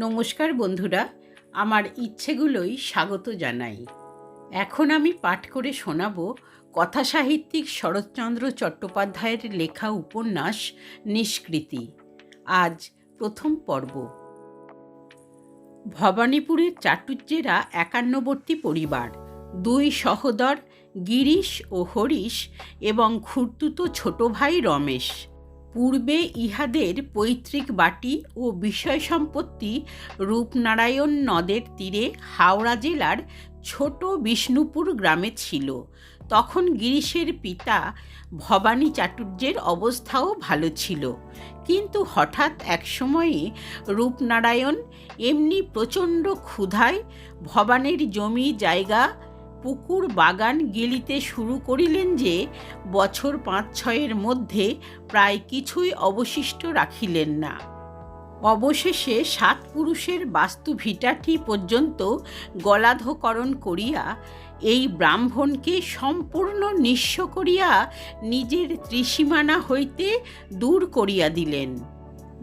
নমস্কার বন্ধুরা, আমার ইচ্ছেগুলোই স্বাগত জানাই। এখন আমি পাঠ করে শোনাব কথাসাহিত্যিক শরৎচন্দ্র চট্টোপাধ্যায়ের লেখা উপন্যাস নিষ্কৃতি। আজ প্রথম পর্ব। ভবানীপুরের চাটুজ্যেরা একান্নবর্তী পরিবার, দুই সহোদর গিরিশ ও হরিশ এবং খুর্তুতো ছোট ভাই রমেশ। পূর্বে ইহাদের পৈতৃক বাটি ও বিষয় সম্পত্তি রূপনারায়ণ নদের তীরে হাওড়া জেলার ছোট বিষ্ণুপুর গ্রামে ছিল। তখন গিরিশের পিতা ভবানী চাটুর্যের অবস্থাও ভালো ছিল। কিন্তু হঠাৎ এক সময়ে রূপনারায়ণ এমনি প্রচণ্ড ক্ষুধায় ভবানীর জমি জায়গা পুকুর বাগান গেলিতে শুরু করিলেন যে, বছর পাঁচ ছয়ের মধ্যে প্রায় কিছুই অবশিষ্ট রাখিলেন না। অবশেষে সাত পুরুষের বাস্তু ভিটাটি পর্যন্ত গলাধকরণ করিয়া এই ব্রাহ্মণকে সম্পূর্ণ নিঃস্ব করিয়া নিজের ত্রিসীমানা হইতে দূর করিয়া দিলেন।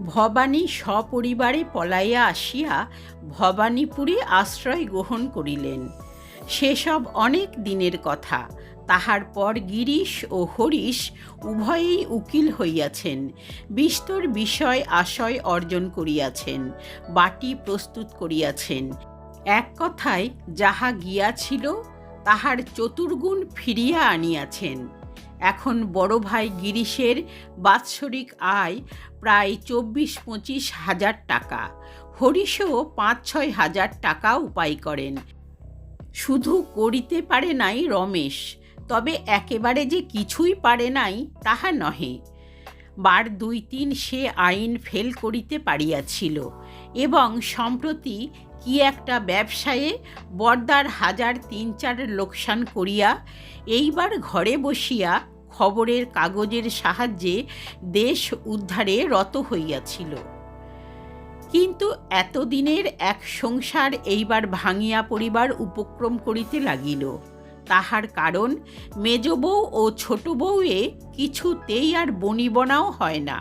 ভবানী সপরিবারে পলাইয়া আসিয়া ভবানীপুরে আশ্রয় গ্রহণ করিলেন। সেসব অনেক দিনের কথা। তাহার পর গিরিশ ও হরিশ উভয়েই উকিল হইয়াছেন। বিস্তর বিষয় আশয় অর্জন করিয়াছেন, বাটি প্রস্তুত করিয়াছেন। এক কথায়, যাহা গিয়াছিল, তাহার চতুর্গুণ ফিরিয়া আনিয়াছেন। এখন বড় ভাই গিরিশের বাৎসরিক আয় প্রায় চব্বিশ পঁচিশ হাজার টাকা। হরিশও পাঁচ ছয় হাজার টাকা উপায় করেন। শুধু করিতে পারে নাই রমেশ, তবে একেবারে যে কিছুই পারে নাই তাহা নহে। বার দুই তিন সে আইন ফেল করিতে পারিয়াছিল এবং সম্প্রতি কি একটা ব্যবসায়ে বর্দার হাজার তিন চার লোকসান করিয়া এইবার ঘরে বসিয়া খবরের কাগজের সাহায্যে দেশ উদ্ধারে রত হইয়াছিল। কিন্তু এতদিনের এক সংসার এইবার ভাঙিয়া পড়িবার উপক্রম করিতে লাগিল। তাহার কারণ মেজ বউ ও ছোট বউয়ে কিছুতেই আর বনিবনাও হয় না।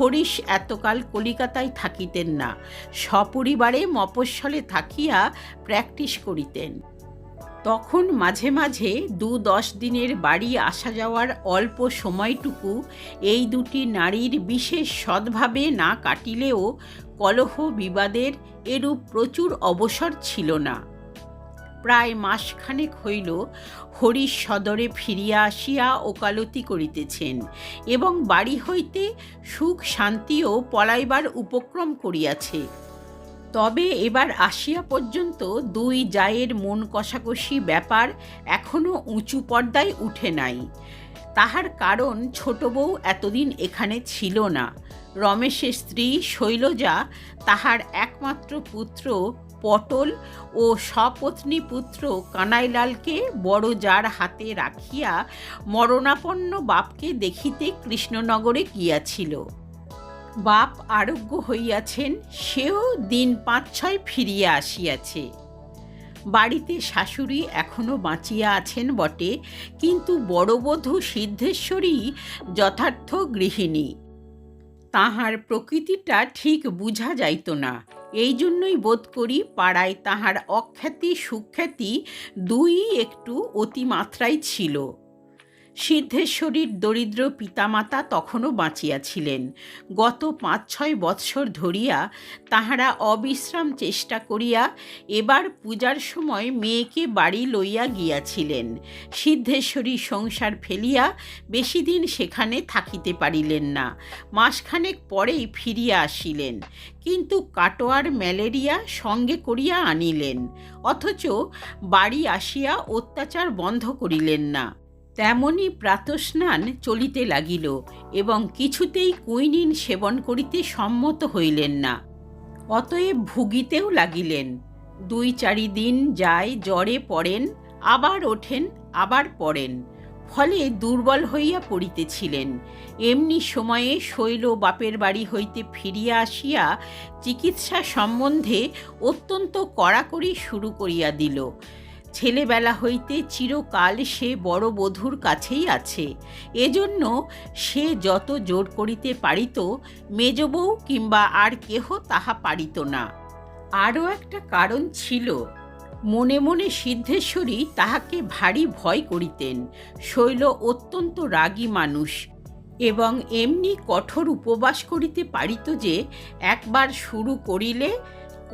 হরিশ এতকাল কলিকাতায় থাকিতেন না। সপরিবারে মফস্বলে থাকিয়া প্র্যাকটিস করিতেন। তখন মাঝে মাঝে দু দশ দিনের বাড়ি আসা যাওয়ার অল্প সময়টুকু এই দুটি নারীর বিশেষ সদ্ভাবে না কাটিলেও কলহ বিবাদের এরূপ প্রচুর অবসর ছিল না। প্রায় মাসখানেক হইল হরিশ সদরে ফিরিয়া আসিয়া ওকালতি করিতেছেন এবং বাড়ি হইতে সুখ শান্তিও পলাইবার উপক্রম করিয়াছে। তবে এবার আসিয়া পর্যন্ত দুই জায়ের মন কষাকষি ব্যাপার এখনও উঁচু পর্দায় উঠে নাই। তাহার কারণ ছোট বউ এতদিন এখানে ছিল না। রমেশের স্ত্রী শৈলজা তাহার একমাত্র পুত্র পটল ও সপত্নী পুত্র কানাইলালকে বড় যার হাতে রাখিয়া মরণাপন্ন বাপকে দেখিতে কৃষ্ণনগরে গিয়াছিল। বাপ আরোগ্য হইয়াছেন, সেও দিন পাঁচ ছয় ফিরিয়া আসিয়াছে। বাড়িতে শাশুড়ি এখনও বাঁচিয়া আছেন বটে, কিন্তু বড়বধূ সিদ্ধেশ্বরী যথার্থ গৃহিণী। তাহার প্রকৃতিটা ঠিক বুঝা যাইত না, এই জন্যই বোধ করি পাড়ায় তাহার অখ্যাতি সুখ্যাতি দুই একটু অতিমাত্রায় ছিল। সিদ্ধেশ্বরীর দরিদ্র পিতামাতা তখনও বাঁচিয়াছিলেন। গত পাঁচ ছয় বৎসর ধরিয়া তাহারা অবিশ্রাম চেষ্টা করিয়া এবার পূজার সময় মেয়েকে বাড়ি লইয়া গিয়াছিলেন। সিদ্ধেশ্বরী সংসার ফেলিয়া বেশি দিন সেখানে থাকিতে পারিলেন না। মাসখানেক পরেই ফিরিয়া আসিলেন। কিন্তু কাটোয়ার ম্যালেরিয়া সঙ্গে করিয়া আনিলেন। অথচ বাড়ি আসিয়া অত্যাচার বন্ধ করিলেন না। তেমনি প্রাতস্নান চলিতে লাগিল এবং কিছুতেই কুইনিন সেবন করিতে সম্মত হইলেন না। অতএব ভুগিতেও লাগিলেন। দুই চারি দিন যায় জ্বরে পড়েন, আবার ওঠেন, আবার পড়েন, ফলে দুর্বল হইয়া পড়িতেছিলেন। এমনি সময়ে শৈল বাপের বাড়ি হইতে ফিরিয়া আসিয়া চিকিৎসা সম্বন্ধে অত্যন্ত কড়াকড়ি শুরু করিয়া দিল। ছেলেবেলা হইতে চিরকাল সে বড় বধূর কাছেই আছে। এজন্য সে যত জোর করিতে পারিত মেজ বউ কিংবা আর কেহ তাহা পারিত না। আরও একটা কারণ ছিল, মনে মনে সিদ্ধেশ্বরী তাহাকে ভারী ভয় করিতেন, শৈল অত্যন্ত রাগী মানুষ এবং এমনি কঠোর উপবাস করিতে পারিত যে, একবার শুরু করিলে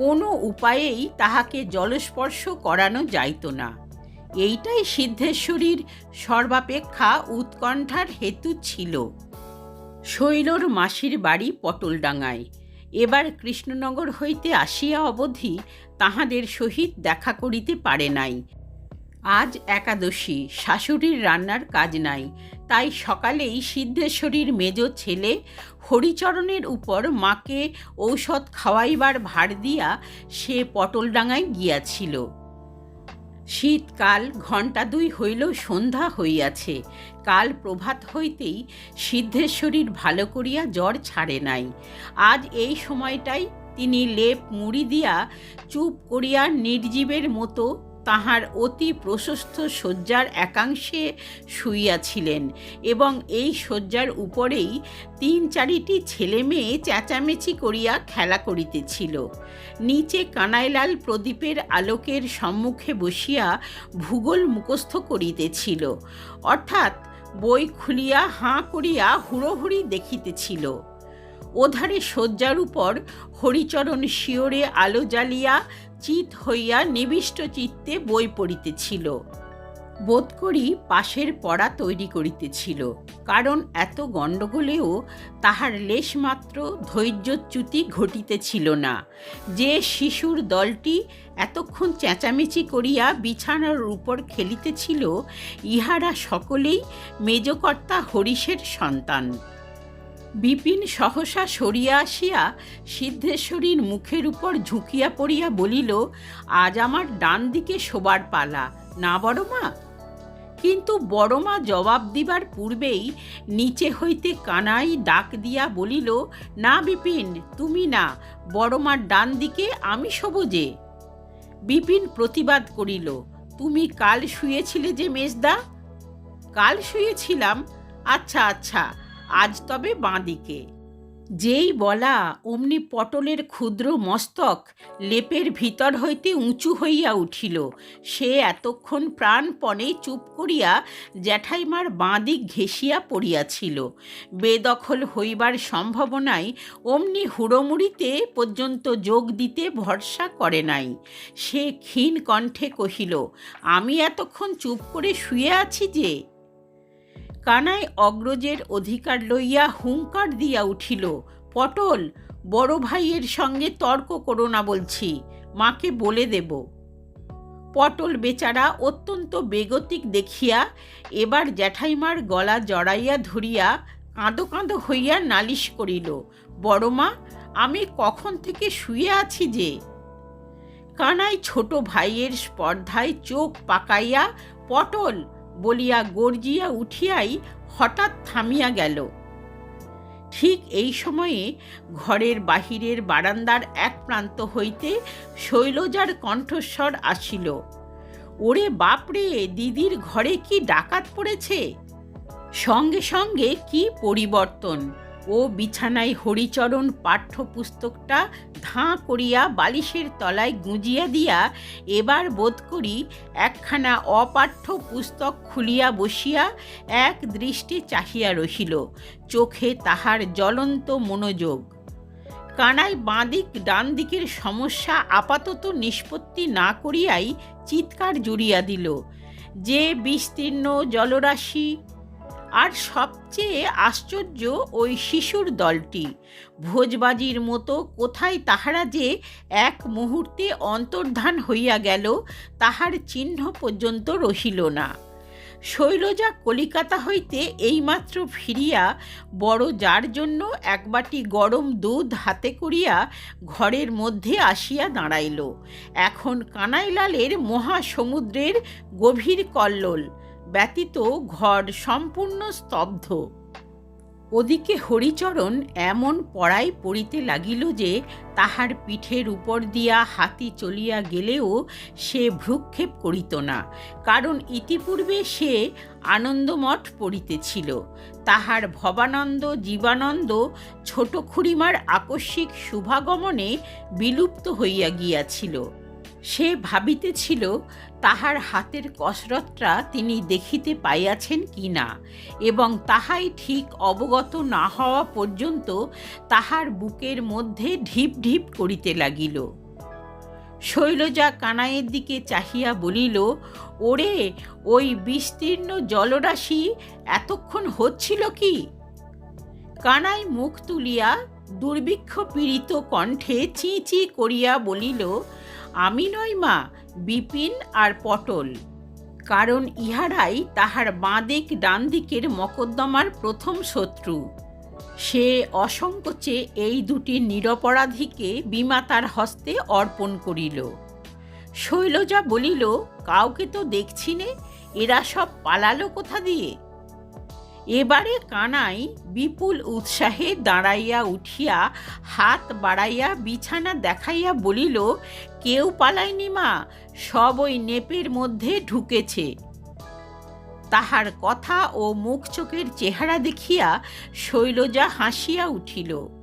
কোনো উপায়েই তাহাকে জলস্পর্শ করানো যাইত না। এইটাই সিদ্ধেশ্বরীর সর্বাপেক্ষা উৎকণ্ঠার হেতু ছিল। শৈলর মাসির বাড়ি পটলডাঙ্গায়। এবার কৃষ্ণনগর হইতে আসিয়া অবধি তাহাদের সহিত দেখা করিতে পারে নাই। আজ একাদশী, শাশুড়ির রান্নার কাজ নাই। তাই সকালেই সিদ্ধেশ্বরীর মেজ ছেলে হরিচরণের উপর মাকে ঔষধ খাওয়াইবার ভার দিয়া সে পটলডাঙ্গায় গিয়াছিল। শীতকাল ঘণ্টা দুই হইল সন্ধ্যা হইয়াছে। কাল প্রভাত হইতেই সিদ্ধেশ্বরীর ভালো করিয়া জ্বর ছাড়ে নাই। আজ এই সময়টাই তিনি লেপ মুড়ি দিয়া চুপ করিয়া নির্জীবের মতো তাহার অতি প্রশস্ত শয্যার একাংশে শুইয়াছিলেন এবং এই শয্যার উপরেই তিন চারিটি ছেলে মেয়ে চেঁচামেচি করিয়া খেলা করিতেছিল। নিচে কানাইলাল প্রদীপের আলোকের সম্মুখে বসিয়া ভূগোল মুখস্থ করিতেছিল। অর্থাৎ বই খুলিয়া হাঁ করিয়া হুড়োহুড়ি দেখিতেছিল। ওধারে শয্যার উপর হরিচরণ শিওরে আলো জ্বালিয়া চিত হইয়া নিবিষ্ট চিত্তে বই পড়িতেছিল। বোধ করি পাশের পড়া তৈরি করিতেছিল, কারণ এত গণ্ডগোলেও তাহার লেশমাত্র ধৈর্যচ্যুতি ঘটিতেছিল না। যে শিশুর দলটি এতক্ষণ চেঁচামেচি করিয়া বিছানার উপর খেলিতেছিল, ইহারা সকলেই মেজকর্তা হরিশের সন্তান। বিপিন সহসা সরিয়া আসিয়া সিদ্ধেশ্বরীর মুখের উপর ঝুঁকিয়া পড়িয়া বলিল, আজ আমার ডান দিকে শোবার পালা। না বড় মা? কিন্তু বড় মা জবাব দিবার পূর্বেই নিচে হইতে কানাই ডাক দিয়া বলিল, না বিপিন, তুমি না। বড় মার ডান দিকে আমি যে। বিপিন প্রতিবাদ করিল, তুমি কাল শুয়েছিলে যে মেজদা? কাল শুয়েছিলাম। আচ্ছা আচ্ছা। আজ তবে বাঁদিকে। যেই বলা অমনি পটলের ক্ষুদ্র মস্তক লেপের ভিতর হইতে উঁচু হইয়া উঠিল, সে এতক্ষণ প্রাণপণে চুপ করিয়া জ্যাঠাইমার বাঁদিক ঘেঁষিয়া পড়িয়াছিল। বেদখল হইবার সম্ভাবনায় অমনি হুড়োমুড়িতে পর্যন্ত যোগ দিতে ভরসা করে নাই। সে ক্ষীণ কণ্ঠে কহিল, আমি এতক্ষণ চুপ করে শুয়ে আছি যে কানাই অগ্রজের অধিকার লইয়া হুঙ্কার দিয়া উঠিল, পটল, বড় ভাইয়ের সঙ্গে তর্ক করো না বলছি, মাকে বলে দেব পটল বেচারা অত্যন্ত বেগতিক দেখিয়া এবার জ্যাঠাইমার গলা জড়াইয়া ধরিয়া কাঁদো কাঁদো হইয়া নালিশ করিল, বড় মা, আমি কখন থেকে শুয়ে আছি যে কানাই ছোট ভাইয়ের স্পর্ধায় চোখ পাকাইয়া, পটল বলিয়া গর্জিয়া উঠিয়াই হঠাৎ থামিয়া গেল। ঠিক এই সময়ে ঘরের বাহিরের বারান্দার এক প্রান্ত হইতে শৈলজার কণ্ঠস্বর আসিল, ওরে বাপরে দিদির ঘরে কি ডাকাত পড়েছে? সঙ্গে সঙ্গে কি পরিবর্তন? ও বিছানায় হরিচরণ পাঠ্যপুস্তকটা ধাঁ করিয়া বালিশের তলায় গুঁজিয়া দিয়া এবার বোধ করি একখানা অপাঠ্য পুস্তক খুলিয়া বসিয়া এক দৃষ্টি চাহিয়া রহিল, চোখে তাহার জ্বলন্ত মনোযোগ। কানাই বাঁদিক ডান দিকের সমস্যা আপাতত নিষ্পত্তি না করিয়াই চিৎকার জুড়িয়া দিল, যে বিস্তীর্ণ জলরাশি আর সবচেয়ে আশ্চর্য ওই শিশুর দলটি। ভোজবাজির মতো কোথায় তাহারা যে এক মুহূর্তে অন্তর্ধান হইয়া গেল, তাহার চিহ্ন পর্যন্ত রহিল না। শৈলজা কলিকাতা হইতে এইমাত্র ফিরিয়া, বড় যার জন্য এক বাটি গরম দুধ হাতে করিয়া ঘরের মধ্যে আসিয়া দাঁড়াইল। এখন কানাইলালের মহাসমুদ্রের গভীর কল্লোল ব্যতীত ঘর সম্পূর্ণ স্তব্ধ। ওদিকে হরিচরণ এমন পড়াই পড়িতে লাগিল যে, তাহার পিঠের উপর দিয়া হাতি চলিয়া গেলেও সে ভ্রুক্ষেপ করিত না, কারণ ইতিপূর্বে সে আনন্দমঠ পড়িতেছিল। তাহার ভবানন্দ, জীবানন্দ, ছোট খুড়িমার আকস্মিক শুভাগমনে বিলুপ্ত হইয়া গিয়াছিল। সে ভাবিতেছিল তাহার হাতের কসরতটা তিনি দেখিতে পাইয়াছেন কি না, এবং তাহাই ঠিক অবগত না হওয়া পর্যন্ত তাহার বুকের মধ্যে ঢিপ ঢিপ করিতে লাগিল। শৈলজা কানাইয়ের দিকে চাহিয়া বলিল, ওরে, ওই বিস্তীর্ণ জলরাশি এতক্ষণ হচ্ছিল কি? কানাই মুখ তুলিয়া দুর্ভিক্ষ পীড়িত কণ্ঠে চি চি করিয়া বলিল আমি নই মা, বিপিন আর পটল। কারণ ইহারাই তাহার বাঁদিক ডান দিকের মকদ্দমার প্রথম শত্রু। সে অসংকোচে এই দুটি নিরপরাধীকে বিমাতার হস্তে অর্পণ করিল। শৈলজা বলিল, কাউকে তো দেখছি নে, এরা সব পালালো কোথা দিয়ে? এবারে কানাই বিপুল উৎসাহে দাঁড়াইয়া উঠিয়া, হাত বাড়াইয়া, বিছানা দেখাইয়া বলিল, কেউ পালায়নি মা, সব ওই নেপের মধ্যে ঢুকেছে। তাহার কথা ও মুখ চোখের চেহারা দেখিয়া শৈলজা হাসিয়া উঠিল।